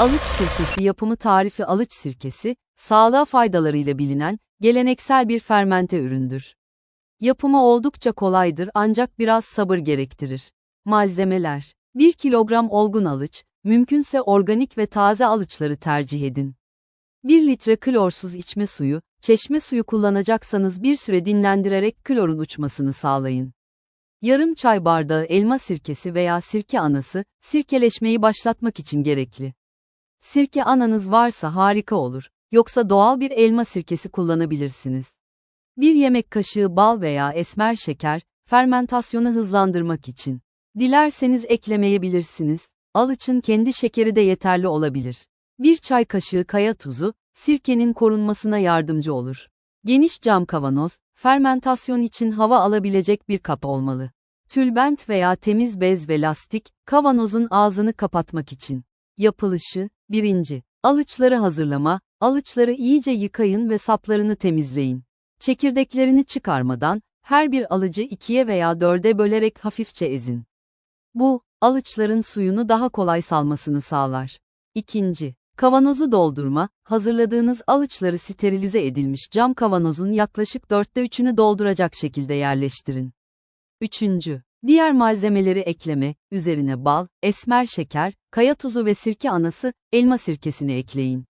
Alıç sirkesi yapımı tarifi alıç sirkesi, sağlığa faydalarıyla bilinen, geleneksel bir fermente üründür. Yapımı oldukça kolaydır ancak biraz sabır gerektirir. Malzemeler 1 kilogram olgun alıç, mümkünse organik ve taze alıçları tercih edin. 1 litre klorsuz içme suyu, çeşme suyu kullanacaksanız bir süre dinlendirerek klorun uçmasını sağlayın. Yarım çay bardağı elma sirkesi veya sirke anası, sirkeleşmeyi başlatmak için gerekli. Sirke ananız varsa harika olur, yoksa doğal bir elma sirkesi kullanabilirsiniz. Bir yemek kaşığı bal veya esmer şeker, fermentasyonu hızlandırmak için. Dilerseniz eklemeyebilirsiniz, alıçın kendi şekeri de yeterli olabilir. Bir çay kaşığı kaya tuzu, sirkenin korunmasına yardımcı olur. Geniş cam kavanoz, fermentasyon için hava alabilecek bir kap olmalı. Tülbent veya temiz bez ve lastik, kavanozun ağzını kapatmak için. Yapılışı, 1. Alıçları hazırlama, alıçları iyice yıkayın ve saplarını temizleyin. Çekirdeklerini çıkarmadan, her bir alıcı ikiye veya dörde bölerek hafifçe ezin. Bu, alıçların suyunu daha kolay salmasını sağlar. 2. Kavanozu doldurma, hazırladığınız alıçları sterilize edilmiş cam kavanozun yaklaşık dörtte üçünü dolduracak şekilde yerleştirin. 3. Diğer malzemeleri ekleme, üzerine bal, esmer şeker, kaya tuzu ve sirke anası, elma sirkesini ekleyin.